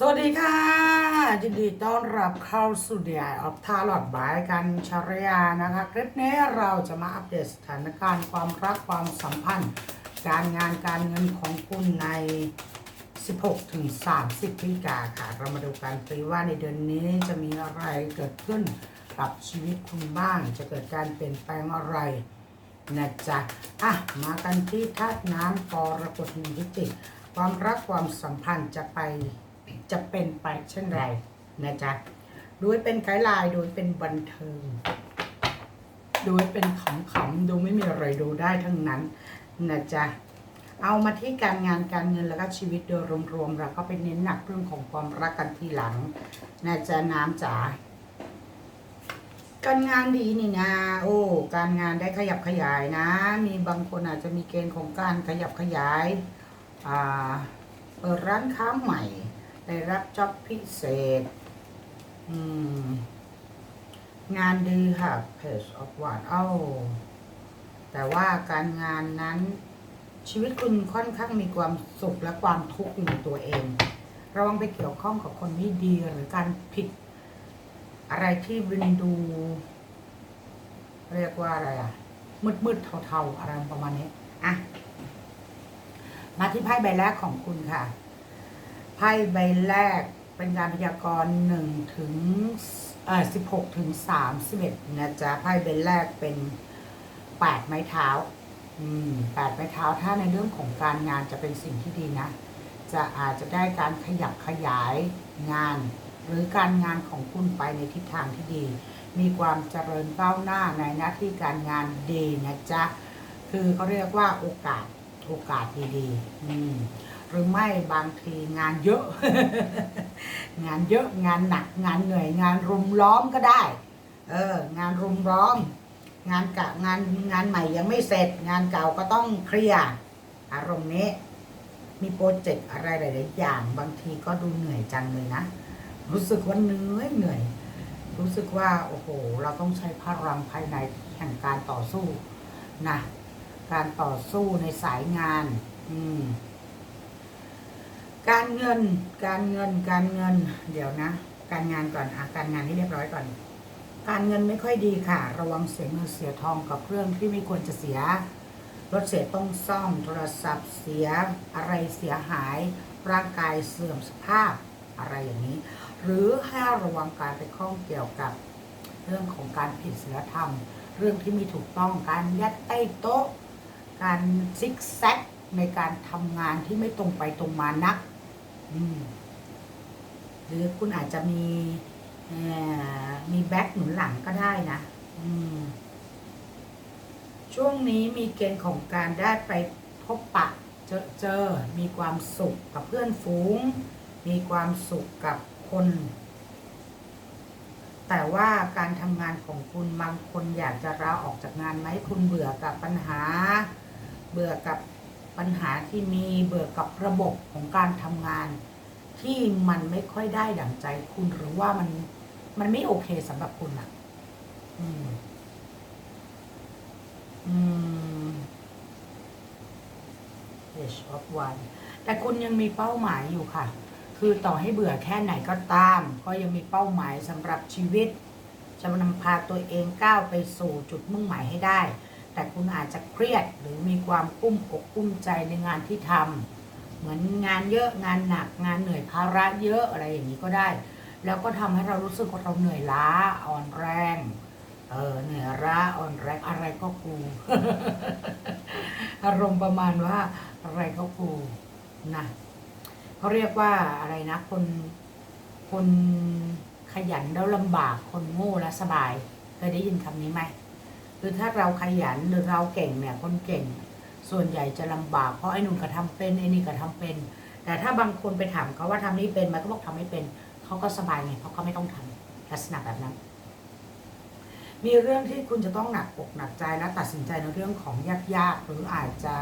สวัสดีค่ะ ยินดีต้อนรับเข้าสู่เดียออฟทาลอดบายกันชรยานะคะ คลิปนี้เราจะมาอัปเดตสถานการณ์ความรักความสัมพันธ์ การงานการเงินของคุณใน 16 ถึง 30พฤศจิกาค่ะ เรามาดูกันสิว่าในเดือนนี้จะมีอะไรเกิดขึ้นกับชีวิตคุณบ้าง จะเกิดการเปลี่ยนแปลงอะไรนะจ๊ะอะ มากันที่ธาตุน้ำกรกฎมีพิจิความรักความสัมพันธ์จะไป จะเป็นไปเช่นไรนะจ๊ะโดยเป็นไกด์ไลน์โดยเป็นบันเทิง โดยเป็นขำๆดูไม่มีอะไรดูได้ทั้งนั้นนะจ๊ะเอามาที่การงานการเงินแล้วก็ชีวิตโดยรวมๆเราก็ไปเน้นหนักเรื่องของความรักกันทีหลังนะจ๊ะน้ำจ๋าการงานดีนี่นะโอ้การงานได้ขยับขยายนะ มีบางคนอาจจะมีเกณฑ์ของการขยับขยายอ่าเปิดร้านค้าใหม่ ได้รับจ็อบพิเศษ งานดีค่ะ Page of One เอ้าแต่ว่าการงานนั้นชีวิตคุณค่อนข้างมีความสุขและความทุกข์อยู่ในตัวเอง ระวังไปเกี่ยวข้องกับคนไม่ดีหรือการผิด อะไรที่วินดู เรียกว่าอะไรอะมืดๆเทาๆ อะไรประมาณนี้ อะ มาที่ไพ่ใบแรกของคุณค่ะ ไพ่ใบแรกเป็นการพยากรณ์หนึ่งถึงเอ่อสิบหกถึงสามสิบเอ็ดนะจ๊ะไพ่ใบแรกเป็นแปดไม้เท้า อืมแปดไม้เท้าถ้าในเรื่องของการงานจะเป็นสิ่งที่ดีนะ จะอาจจะได้การขยับขยายงาน หรือการงานของคุณไปในทิศทางที่ดี มีความเจริญก้าวหน้าในหน้าที่การงานดีนะจ๊ะคือเขาเรียกว่าโอกาสโอกาสดีๆ อืม หรือไม่บางทีงานเยอะ งานเยอะงานหนักงานเหนื่อยงานรุมล้อมก็ได้ เออ งานรุมล้อม งานกะงานงานใหม่ยังไม่เสร็จ งานเก่าก็ต้องเคลียร์อารมณ์นี้ มีโปรเจกต์อะไรหลายๆอย่างบางทีก็ดูเหนื่อยจังเลยนะ รู้สึกว่าเหนื่อยเหนื่อย รู้สึกว่าโอ้โห เราต้องใช้พลังภายในแห่งการต่อสู้นะการต่อสู้ในสายงาน อืม การเงิน การเงิน การเงิน เดี๋ยวนะ การงานก่อนอะการงานให้เรียบร้อยก่อน การเงินไม่ค่อยดีค่ะ ระวังเสียเงินเสียทองกับเรื่องที่ไม่ควรจะเสีย รถเสียต้องซ่อม โทรศัพท์เสีย อะไรเสียหาย ร่างกายเสื่อมสภาพ อะไรอย่างนี้ หรือให้ระวังการไปข้องเกี่ยวกับ เรื่องของการผิดศีลธรรม เรื่องที่ไมีถูกต้อง การยัดใต้โต๊ะ การซิกแซกในการทำงานที่ไม่ตรงไปตรงมานัก หรือคุณอาจจะมีมีแบ็คหนุนหลังก็ได้นะช่วงนี้มีเกณฑ์ของการได้ไปพบปะเจอเจอ มีความสุขกับเพื่อนฝูง มีความสุขกับคน แต่ว่าการทำงานของคุณบางคนอยากจะลาออกจากงานไหมคุณเบื่อกับปัญหา เบื่อกับ ปัญหาที่มีเบื่อกับระบบของการทำงาน ที่มันไม่ค่อยได้ดั่งใจคุณหรือว่ามันมันไม่โอเคสำหรับคุณอะอืม อืม Page of One แต่คุณยังมีเป้าหมายอยู่ค่ะ คือต่อให้เบื่อแค่ไหนก็ตาม ก็ยังมีเป้าหมายสำหรับชีวิตจะนำพาตัวเองก้าวไปสู่จุดมุ่งหมายให้ได้ แต่คุณอาจจะเครียดหรือมีความกุ้มอกกุ้มใจในงานที่ทำเหมือนงานเยอะงานหนักงานเหนื่อยภาระเยอะอะไรอย่างนี้ก็ได้ แล้วก็ทำให้เรารู้สึกว่าเราเหนื่อยล้าอ่อนแรงเออเหนื่อยล้าอ่อนแรงอะไรก็กู อารมณ์ประมาณว่าอะไรก็กูนะเขาเรียกว่าอะไรนะคนคนขยันแล้วลำบากคนโง่แล้วสบาย เคยได้ยินคำนี้ไหม คือถ้าเราขยันหรือเราเก่งเนี่ยคนเก่ง ส่วนใหญ่จะลำบากเพราะไอ้นุ่นก็ทำเป็นไอ้นี่ก็ทำเป็น แต่ถ้าบางคนไปถามเขาว่าทำนี่เป็นมันก็บอกทำไม่เป็นเขาก็สบายไงเพราะเขาไม่ต้องทำลักษณะแบบนั้น มีเรื่องที่คุณจะต้องหนักอกหนักใจและตัดสินใจในเรื่องของยากๆหรืออาจจะ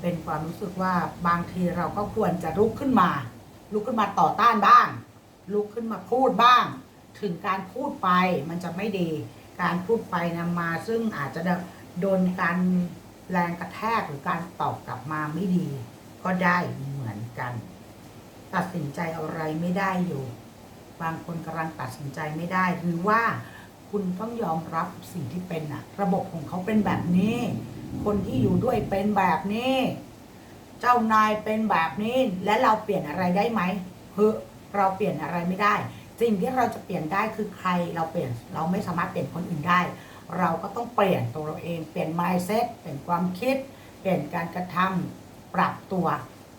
เป็นความรู้สึกว่าบางทีเราก็ควรจะลุกขึ้นมา ลุกขึ้นมาต่อต้านบ้าง ลุกขึ้นมาพูดบ้าง ถึงการพูดไปมันจะไม่ดี การพูดไปนำมา ซึ่งอาจจะโดนการแรงกระแทกหรือการตอบกลับมาไม่ดี ก็ได้เหมือนกัน ตัดสินใจอะไรไม่ได้อยู่ บางคนกำลังตัดสินใจไม่ได้ หรือว่าคุณต้องยอมรับสิ่งที่เป็นอะระบบของเขาเป็นแบบนี้ คนที่อยู่ด้วยเป็นแบบนี้ เจ้านายเป็นแบบนี้ และเราเปลี่ยนอะไรได้ไหมเฮ้เราเปลี่ยนอะไรไม่ได้ สิ่งที่เราจะเปลี่ยนได้คือใครเราเปลี่ยนเราไม่สามารถเปลี่ยนคนอื่นได้ เราก็ต้องเปลี่ยนตัวเราเองเปลี่ยน mindset เปลี่ยนความคิด เปลี่ยนการกระทำปรับตัว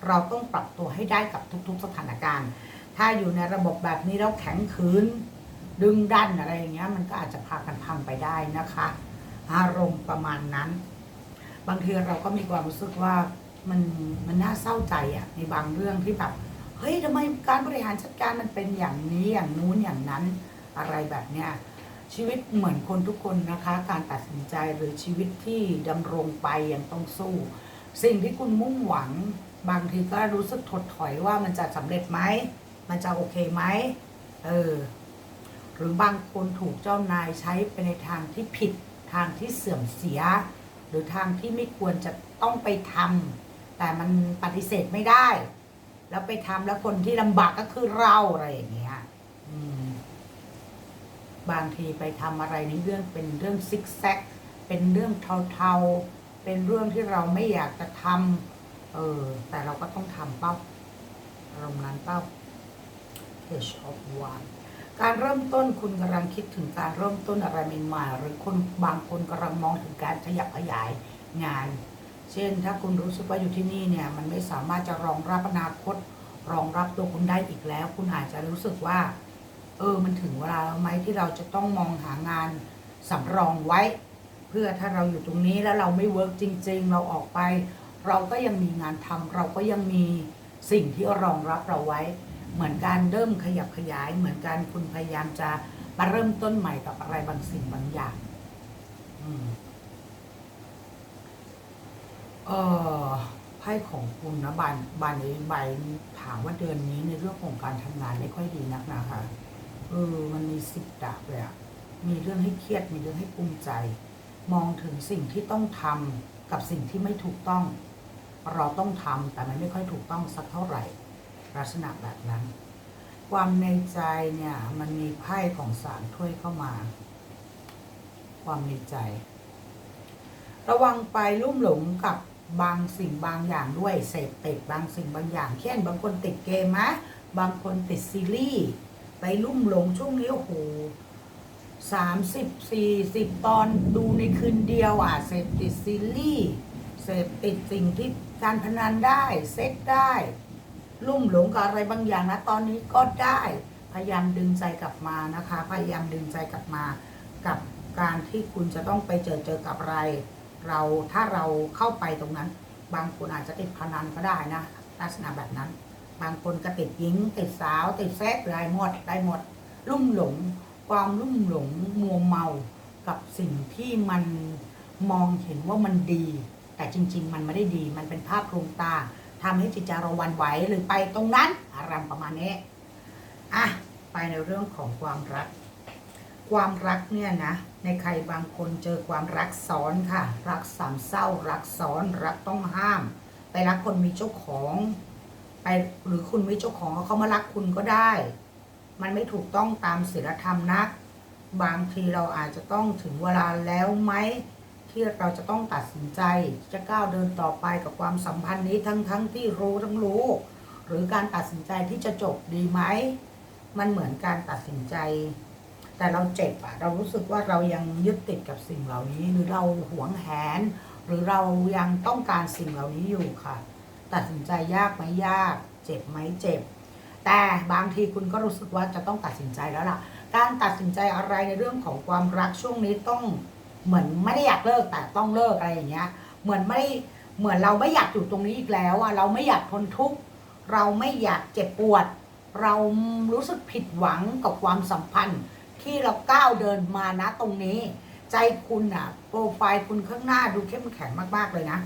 เราต้องปรับตัวให้ได้กับทุก ๆ สถานการณ์ ถ้าอยู่ในระบบแบบนี้แล้วแข็งขืนดึงดันอะไรอย่างเงี้ยมันก็อาจจะพากันพังไปได้นะคะ อารมณ์ประมาณนั้น บางทีเราก็มีความรู้สึกว่ามันมันน่าเศร้าใจอะในบางเรื่องที่แบบ เฮ้ยทำไมการบริหารจัดการมันเป็นอย่างนี้อย่างนู้นอย่างนั้นอะไรแบบเนี้ยชีวิตเหมือนคนทุกคนนะคะ การตัดสินใจหรือชีวิตที่ดำรงไปยังต้องสู้ สิ่งที่คุณมุ่งหวังบางทีก็รู้สึกถดถอยว่ามันจะสำเร็จไหมมันจะโอเคไหมเออหรือบางคนถูกเจ้านายใช้ไปในทางที่ผิดทางที่เสื่อมเสีย หรือทางที่ไม่ควรจะต้องไปทำแต่มันปฏิเสธไม่ได้ แล้วไปทำแล้วคนที่ลำบากก็คือเราอะไรอย่างเงี้ยบางทีไปทำอะไรในเรื่องเป็นเรื่องซิกแซก เป็นเรื่องเทาๆ เป็นเรื่องที่เราไม่อยากจะทำเออ แต่เราก็ต้องทำเป้าอารมณ์นั้นเป้า Page of One การเริ่มต้นคุณกำลังคิดถึงการเริ่มต้นอะไรใหม่ๆหรือคนบางคนกำลังมองถึงการขยับขยายงาน เช่น ถ้าคุณรู้สึกว่าอยู่ที่นี่เนี่ยมันไม่สามารถจะรองรับอนาคต รองรับตัวคุณได้อีกแล้ว คุณอาจจะรู้สึกว่า เออมันถึงเวลาแล้วไหมที่เราจะต้องมองหางานสำรองไว้ เพื่อถ้าเราอยู่ตรงนี้แล้วเราไม่เวิร์กจริง ๆ เราออกไป เราก็ยังมีงานทำเราก็ยังมีสิ่งที่รองรับเราไว้ เหมือนการเริ่มขยับขยาย เหมือนการคุณพยายามจะมาเริ่มต้นใหม่กับอะไรบางสิ่งบางอย่าง อืม เออไพ่ของคุณนะบานบานนี้ใบถามว่าเดือนนี้ในเรื่องของการทำงานไม่ค่อยดีนักนะคะเออมันมีสิบดาบเลยอะมีเรื่องให้เครียด มีเรื่องให้กุ้มใจ มองถึงสิ่งที่ต้องทำกับสิ่งที่ไม่ถูกต้อง เราต้องทำแต่มันไม่ค่อยถูกต้องสักเท่าไหร่ ลักษณะแบบนั้น ความในใจเนี่ย มันมีไพ่ของสารถ้วยเข้ามา ความในใจ ระวังไปลุ่มหลงกับ บางสิ่งบางอย่างด้วยเสพติดบางสิ่งบางอย่าง เช่น บางคนติดเกมมะบางคนติดซีรีส์ไปลุ่มหลงช่วงนี้โอ้โหสามสิบสี่สิบตอนดูในคืนเดียวอะเสพติดซีรีส์เสพติดสิ่งที่การพนันได้เซ็กได้ ลุ่มหลงกับอะไรบางอย่างนะตอนนี้ก็ได้ พยายามดึงใจกลับมานะคะ พยายามดึงใจกลับมากับการที่คุณจะต้องไปเจอเจอกับอะไร เราถ้าเราเข้าไปตรงนั้น บางคนอาจจะติดพนันก็ได้นะลักษณะแบบนั้น บางคนก็ติดหญิง ติดสาว ติดแซกได้หมดได้หมด ลุ่มหลง ความลุ่มหลงมัวเมากับสิ่งที่มันมองเห็นว่ามันดี แต่จริง ๆ มันไม่ได้ดี มันเป็นภาพลวงตาทำให้จิตใจเราวันไหวหรือไปตรงนั้นอารมณ์ประมาณนี้อะไปในเรื่องของความรัก ความรักเนี่ยนะ ในใครบางคนเจอความรักซ้อนค่ะ รักสามเศร้า รักซ้อน รักต้องห้าม ไปรักคนมีเจ้าของ ไปหรือคุณมีเจ้าของเขามารักคุณก็ได้ มันไม่ถูกต้องตามศีลธรรมนัก บางทีเราอาจจะต้องถึงเวลาแล้วไหมที่เราจะต้องตัดสินใจจะก้าวเดินต่อไปกับความสัมพันธ์นี้ทั้งทั้งที่รู้ทั้งรู้ หรือการตัดสินใจที่จะจบดีไหม มันเหมือนการตัดสินใจ แต่เราเจ็บอะเรารู้สึกว่าเรายังยึดติดกับสิ่งเหล่านี้ หรือเราหวงแหน หรือเรายังต้องการสิ่งเหล่านี้อยู่ค่ะ ตัดสินใจยากไหมยาก เจ็บไหมเจ็บ แต่บางทีคุณก็รู้สึกว่าจะต้องตัดสินใจแล้วล่ะ การตัดสินใจอะไรในเรื่องของความรักช่วงนี้ต้องเหมือนไม่ได้อยากเลิกแต่ต้องเลิกอะไรอย่างเงี้ย เหมือนไม่เหมือนเราไม่อยากอยู่ตรงนี้อีกแล้วอะเราไม่อยากทนทุกข์เราไม่อยากเจ็บปวด เรารู้สึกผิดหวังกับความสัมพันธ์ ที่เราก้าวเดินมานะตรงนี้ ใจคุณอะโปรไฟล์คุณข้างหน้าดูเข้มแข็งมากๆเลยนะ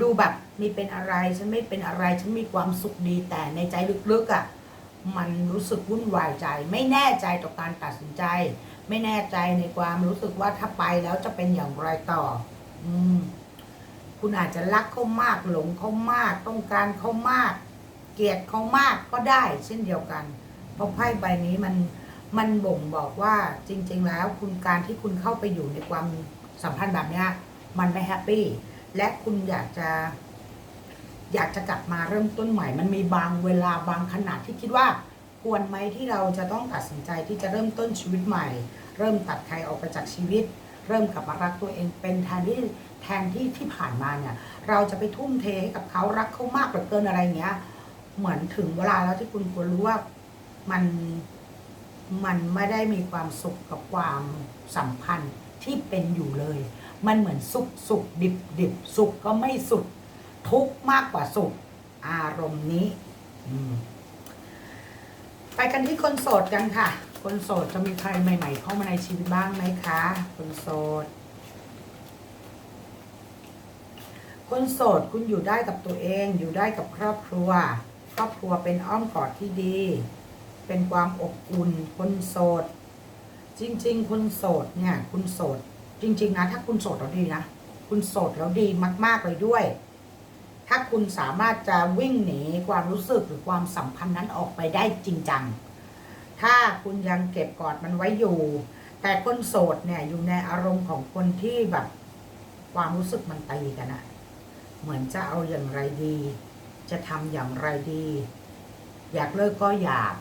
ดูแบบมีเป็นอะไรฉันไม่เป็นอะไรฉันมีความสุขดีแต่ในใจลึกๆอะมันรู้สึกวุ่นวายใจ ไม่แน่ใจต่อการตัดสินใจ ไม่แน่ใจในความรู้สึกว่าถ้าไปแล้วจะเป็นอย่างไรต่อ อืม คุณอาจจะรักเขามากหลงเขามาก ต้องการเขามาก เกลียดเขามากก็ได้ เช่นเดียวกัน เพราะไพ่ใบนี้มัน มันบ่งบอกว่าจริง ๆ แล้วคุณการที่คุณเข้าไปอยู่ในความสัมพันธ์แบบเนี้ยมันไม่แฮปปี้และคุณอยากจะอยากจะกลับมาเริ่มต้นใหม่ มันมีบางเวลาบางขนาดที่คิดว่า ควรไหมที่เราจะต้องตัดสินใจที่จะเริ่มต้นชีวิตใหม่ เริ่มตัดใครออกไปจากชีวิต เริ่มกลับมารักตัวเองเป็นแทนที่แทนที่ที่ผ่านมาเนี่ยเราจะไปทุ่มเทให้กับเขารักเขามากเหลือเกินอะไรเงี้ย เหมือนถึงเวลาแล้วที่คุณควรรู้ว่ามัน มันไม่ได้มีความสุขกับความสัมพันธ์ที่เป็นอยู่เลย มันเหมือนสุขสุขดิบดิบสุขก็ไม่สุข ทุกข์มากกว่าสุข อารมณ์นี้ไปกันที่คนโสดกันค่ะ คนโสดจะมีใครใหม่ ๆ เข้ามาในชีวิตบ้างไหมคะ คนโสด คนโสดคุณอยู่ได้กับตัวเอง อยู่ได้กับครอบครัว ครอบครัวเป็นอ้อมกอดที่ดี เป็นความอบอุ่นคนโสด จริง ๆ คนโสดเนี่ย คุณโสด จริง ๆ นะ ถ้าคุณโสดแล้วดีนะ คุณโสดแล้วดีมาก ๆ เลยด้วย ถ้าคุณสามารถจะวิ่งหนีความรู้สึกหรือความสัมพันธ์นั้นออกไปได้จริงจัง ถ้าคุณยังเก็บกอดมันไว้อยู่ แต่คนโสดเนี่ยอยู่ในอารมณ์ของคนที่แบบความรู้สึกมันตีกันอะเหมือนจะเอาอย่างไรดี จะทำอย่างไรดี อยากเลิกก็อยาก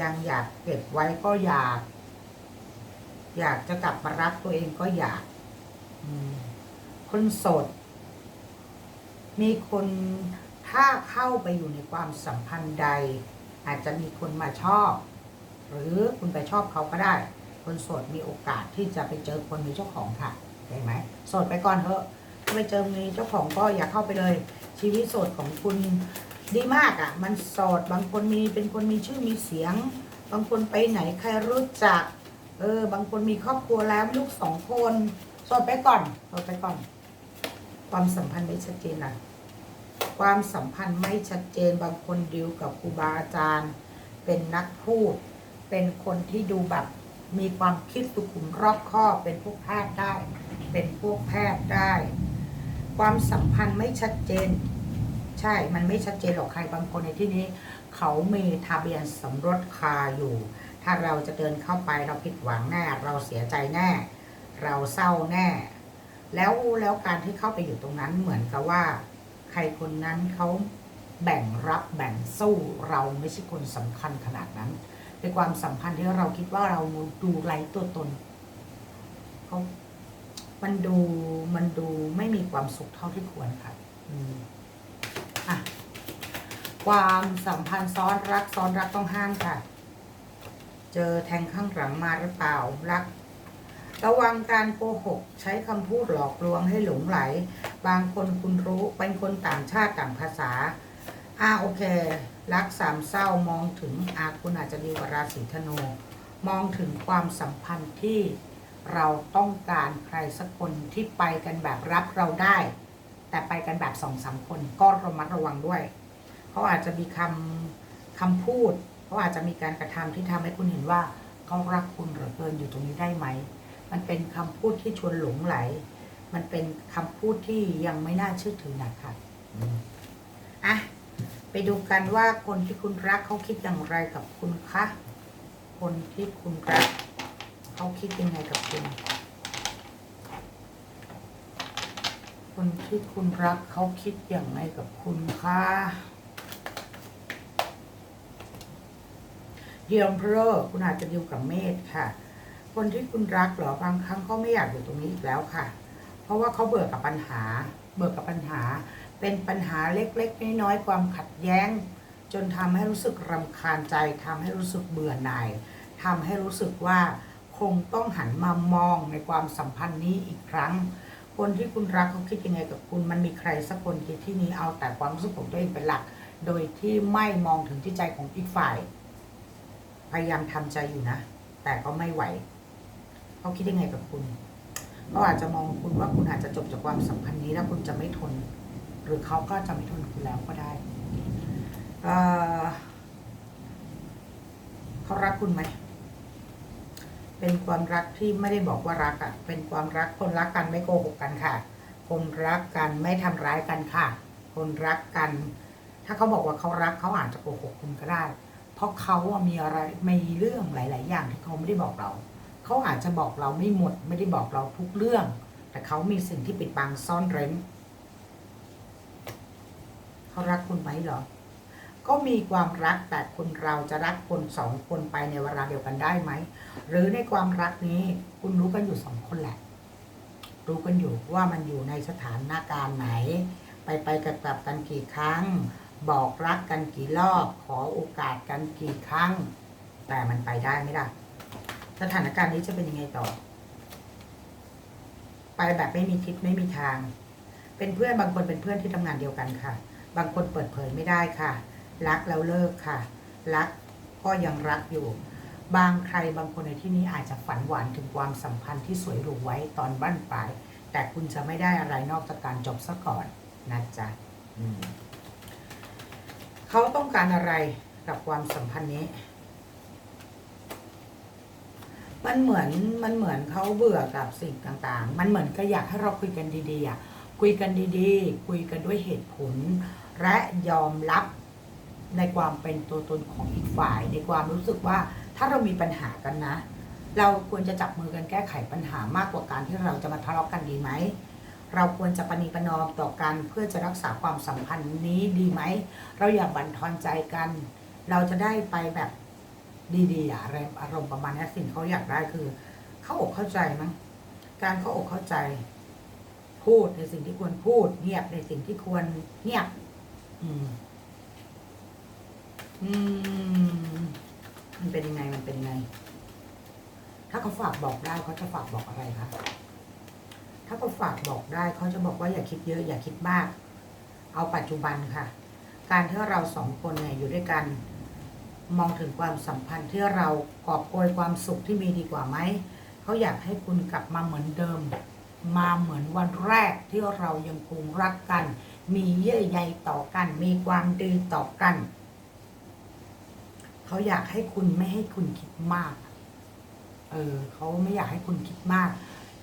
ยังอยากเก็บไว้ก็อยาก อยากจะกลับมารักตัวเองก็อยากคนโสด มีคนถ้าเข้าไปอยู่ในความสัมพันธ์ใด อาจจะมีคนมาชอบ หรือคุณไปชอบเขาก็ได้ คนโสดมีโอกาสที่จะไปเจอคนมีเจ้าของค่ะเห็นไหมโสดไปก่อนเถอะถ้าไปเจอมีเจ้าของก็อย่าเข้าไปเลย ชีวิตโสดของคุณ ดีมากอะ่ะ มันโสดบางคนมีเป็นคนมีชื่อมีเสียง บางคนไปไหนใครรู้จัก เออ บางคนมีครอบครัวแล้วลูกสองคนโสดไปก่อนโสดไปก่อน ความสัมพันธ์ไม่ชัดเจนนะความสัมพันธ์ไม่ชัดเจน บางคนดิวกับครูบาอาจารย์ เป็นนักพูด เป็นคนที่ดูแบบมีความคิดสุขุมรอบคอบเป็นพวกแพทย์ได้ เป็นพวกแพทย์ได้ ความสัมพันธ์ไม่ชัดเจน ใช่ มันไม่ชัดเจนหรอกใครบางคนในที่นี้ เขามีทะเบียนสมรสคาอยู่ ถ้าเราจะเดินเข้าไปเราผิดหวังแน่เราเสียใจแน่ เราเศร้าแน่ แล้วแล้วการที่เข้าไปอยู่ตรงนั้นเหมือนกับว่า ใครคนนั้นเขาแบ่งรับแบ่งสู้เราไม่ใช่คนสำคัญขนาดนั้นเป็นความสัมพันธ์ที่เราคิดว่าเราดูไร้ตัวตนเขามันดูมันดูไม่มีความสุขเท่าที่ควรค่ะ อืม อะความสัมพันธ์ซ้อนรักซ้อนรักต้องห้ามค่ะ เจอแทงข้างหลังมาหรือเปล่ารัก ระวังการโกหก ใช้คำพูดหลอกลวงให้หลงไหล บางคนคุณรู้เป็นคนต่างชาติต่างภาษาอ่าโอเค รักสามเศร้ามองถึงอาคุณอาจจะดีกว่าราศีธนูมองถึงความสัมพันธ์ที่เราต้องการใครสักคนที่ไปกันแบบรับเราได้ แต่ไปกันแบบสองสามคนก็ระมัดระวังด้วย เขาอาจจะมีคำคำพูด เขาอาจจะมีการกระทำที่ทำให้คุณเห็นว่าเขารักคุณเหลือเกินอยู่ตรงนี้ได้ไหม มันเป็นคำพูดที่ชวนหลงไหล มันเป็นคำพูดที่ยังไม่น่าเชื่อถือนะครับอืมอะไปดูกันว่าคนที่คุณรักเขาคิดอย่างไรกับคุณคะ คนที่คุณรักเขาคิดยังไงกับคุณ คนที่คุณรักเขาคิดอย่างไรกับคุณคะเดียมเพอคุณอาจจะดิวกับเมธค่ะ คนที่คุณรักเหรอบางครั้งเขาไม่อยากอยู่ตรงนี้อีกแล้วค่ะ เพราะว่าเขาเบื่อกับปัญหา เบื่อกับปัญหา เป็นปัญหาเล็กๆน้อยๆความขัดแย้ง จนทำให้รู้สึกรำคาญใจทำให้รู้สึกเบื่อหน่ายทำให้รู้สึกว่าคงต้องหันมามองในความสัมพันธ์นี้อีกครั้ง คนที่คุณรักเขาคิดยังไงกับคุณ มันมีใครสักคนที่ที่นี้เอาแต่ความรู้สึกของตัวเองเป็นหลัก โดยที่ไม่มองถึงที่ใจของอีกฝ่าย พยายามทำใจอยู่นะ แต่ก็ไม่ไหว เขาคิดยังไงกับคุณเขาอาจจะมองคุณว่าคุณอาจจะจบจากความสัมพันธ์นี้แล้วคุณจะไม่ทน หรือเขาก็จะไม่ทนคุณแล้วก็ได้เเขารักคุณไหม เป็นความรักที่ไม่ได้บอกว่ารักอะ่ะ เป็นความรักคนรักกันไม่โกหกกันค่ะ คนรักกันไม่ทำร้ายกันค่ะ คนรักกัน ถ้าเขาบอกว่าเขารักเขาอาจจะโกหกคุณก็ได้ เพราะเขาอะมีอะไรมีเรื่องหลาย ๆ อย่างที่เขาไม่ได้บอกเรา เขาอาจจะบอกเราไม่หมด ไม่ได้บอกเราทุกเรื่อง แต่เขามีสิ่งที่ปิดบังซ่อนเร้น เขารักคุณไหมเหรอ ก็มีความรักแต่คนเราจะรักคนสองคนไปในเวลาเดียวกันได้ไหม หรือในความรักนี้คุณรู้กันอยู่สองคนแหละ รู้กันอยู่ว่ามันอยู่ในสถานการณ์ไหน ไปไปกับกับกันกี่ครั้ง บอกรักกันกี่รอบ ขอโอกาสกันกี่ครั้ง แต่มันไปได้ไหมล่ะสถานการณ์นี้จะเป็นยังไงต่อ ไปแบบไม่มีทิศไม่มีทาง เป็นเพื่อนบางคนเป็นเพื่อนที่ทำงานเดียวกันค่ะ บางคนเปิดเผยไม่ได้ค่ะ รักแล้วเลิกค่ะ รักก็ยังรักอยู่ บางใครบางคนในที่นี้อาจจะฝันหวานถึงความสัมพันธ์ที่สวยหรูไว้ตอนบั้นปลาย แต่คุณจะไม่ได้อะไรนอกจากการจบซะก่อนนะจ๊ะอืมเขาต้องการอะไรกับความสัมพันธ์นี้ มันเหมือนมันเหมือนเขาเบื่อกับสิ่งต่างๆ มันเหมือนก็อยากให้เราคุยกันดีๆอะคุยกันดีๆ คุยกันด้วยเหตุผล และยอมรับ ในความเป็นตัวตนของอีกฝ่าย ในความรู้สึกว่าถ้าเรามีปัญหากันนะ เราควรจะจับมือกันแก้ไขปัญหามากกว่าการที่เราจะมาทะเลาะกันดีไหมเราควรจะปณีประนอมต่อกันเพื่อจะรักษาความสัมพันธ์นี้ดีไหม เราอย่าบั่นทอนใจกัน เราจะได้ไปแบบดีๆอะอะไรอารมณ์ประมาณนี้สิ่งเขาอยากได้คือ เข้าอกเข้าใจมั้งการเข้าอกเข้าใจ พูดในสิ่งที่ควรพูด เงียบในสิ่งที่ควรเงียบ อืม อืม มันเป็นยังไง มันเป็นยังไง ถ้าเขาฝากบอกได้เขาจะฝากบอกอะไรคะ ถ้าเขาฝากบอกได้เขาจะบอกว่าอย่าคิดเยอะ อย่าคิดมาก เอาปัจจุบันค่ะ การที่เราสองคนเนี่ยอยู่ด้วยกัน มองถึงความสัมพันธ์ที่เรากอบโกยความสุขที่มีดีกว่าไหม เขาอยากให้คุณกลับมาเหมือนเดิม มาเหมือนวันแรกที่เรายังคงรักกัน มีเยื่อใยต่อกัน มีความดีต่อกัน เขาอยากให้คุณไม่ให้คุณคิดมาก เออเขาไม่อยากให้คุณคิดมาก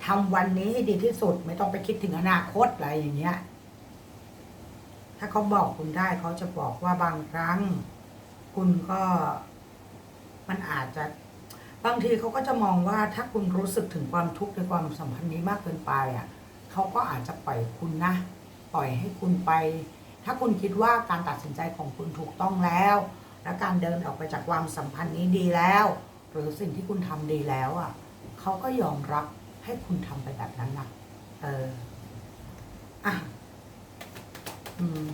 ทำวันนี้ให้ดีที่สุด ไม่ต้องไปคิดถึงอนาคตอะไรอย่างเงี้ย ถ้าเขาบอกคุณได้เขาจะบอกว่าบางครั้ง คุณก็มันอาจจะบางทีเขาก็จะมองว่าถ้าคุณรู้สึกถึงความทุกข์ในความสัมพันธ์นี้มากเกินไปอะเขาก็อาจจะปล่อยคุณนะ ปล่อยให้คุณไป ถ้าคุณคิดว่าการตัดสินใจของคุณถูกต้องแล้ว และการเดินออกไปจากความสัมพันธ์นี้ดีแล้ว หรือสิ่งที่คุณทำดีแล้วอะเขาก็ยอมรับให้คุณทำไปแบบนั้นนะเอออะอืม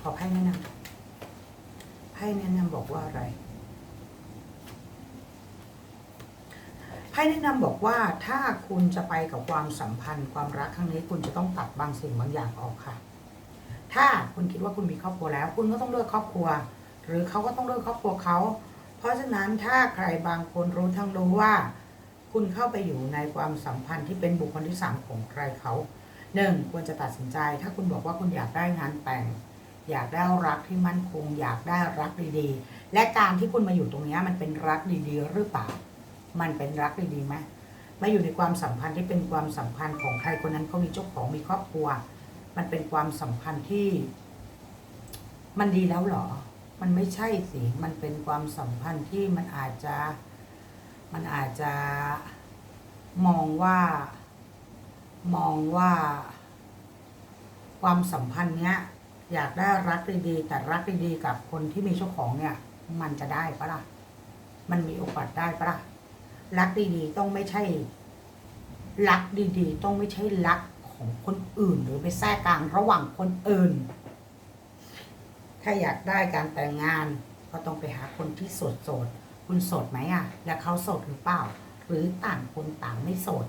ขอไพ่แนะนำไพ่แนะนำบอกว่าอะไรไพ่แนะนำบอกว่าถ้าคุณจะไปกับความสัมพันธ์ ความรักครั้งนี้คุณจะต้องตัดบางสิ่งบางอย่างออกค่ะ ถ้าคุณคิดว่าคุณมีครอบครัวแล้ว คุณก็ต้องเลือกครอบครัว หรือเขาก็ต้องเลือกครอบครัวเขา เพราะฉะนั้นถ้าใครบางคนรู้ทั้งรู้ว่า คุณเข้าไปอยู่ในความสัมพันธ์ที่เป็นบุคคลที่สามของใครเขาหนึ่งควรจะตัดสินใจ ถ้าคุณบอกว่าคุณอยากได้งานแต่ง อยากได้รักที่มั่นคง อยากได้รักดีๆ และการที่คุณมาอยู่ตรงนี้มันเป็นรักดีๆ หรือเปล่า มันเป็นรักดีๆไหมมาอยู่ในความสัมพันธ์ที่เป็นความสัมพันธ์ของใครคนนั้นเขามีเจ้าของมีครอบครัว มันเป็นความสัมพันธ์ที่ มันดีแล้วหรอ มันไม่ใช่สิ มันเป็นความสัมพันธ์ที่มันอาจจะ มันอาจจะมองว่า มองว่า ความสัมพันธ์เนี้ย อยากได้รักดีๆแต่รักดีๆกับคนที่มีเจ้าของเนี่ย มันจะได้ปะล่ะ มันมีโอกาสได้ปะล่ะ รักดีๆต้องไม่ใช่ รักดีๆ ต้องไม่ใช่รักของคนอื่น หรือไปแทรกกลางระหว่างคนอื่น ถ้าอยากได้การแต่งงาน ก็ต้องไปหาคนที่โสดโสดๆคุณโสดไหมอะ และเขาโสดหรือเปล่า หรือต่างคนต่างไม่โสด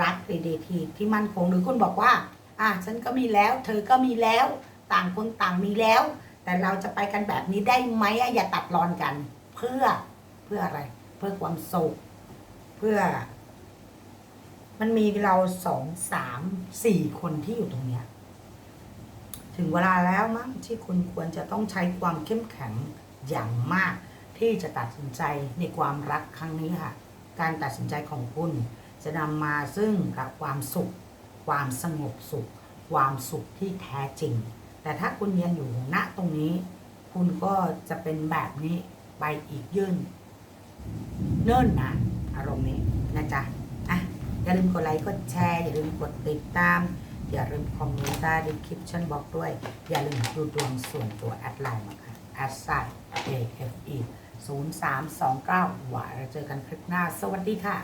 รักดีๆที่ที่มั่นคงหรือคุณบอกว่า อะฉันก็มีแล้ว เธอก็มีแล้ว ต่างคนต่างมีแล้ว แต่เราจะไปกันแบบนี้ได้ไหมอะอย่าตัดรอนกัน เพื่อเพื่ออะไร เพื่อความสุขเพื่อ มันมีเราสองสามสี่คนที่อยู่ตรงเนี้ย ถึงเวลาแล้วมั้งที่คุณควรจะต้องใช้ความเข้มแข็งอย่างมาก ที่จะตัดสินใจในความรักครั้งนี้ค่ะ การตัดสินใจของคุณจะนำมาซึ่งกับความสุข ความสงบสุข ความสุขที่แท้จริง แต่ถ้าคุณยังอยู่ณตรงนี้ คุณก็จะเป็นแบบนี้ไปอีกยื่นเนิ่นนะอารมณ์นี้นะจ๊ะอะอย่าลืมกดไลค์กดแชร์อย่าลืมกดติดตาม อย่าลืมคอมเมนต์ใต้ดีคลิปชั่นบอกด้วย อย่าลืมดูดวงส่วนตัวแอดไลน์มาค่ะแอดไซ AFE 0329หวาเราเจอกันคลิปหน้า สวัสดีค่ะ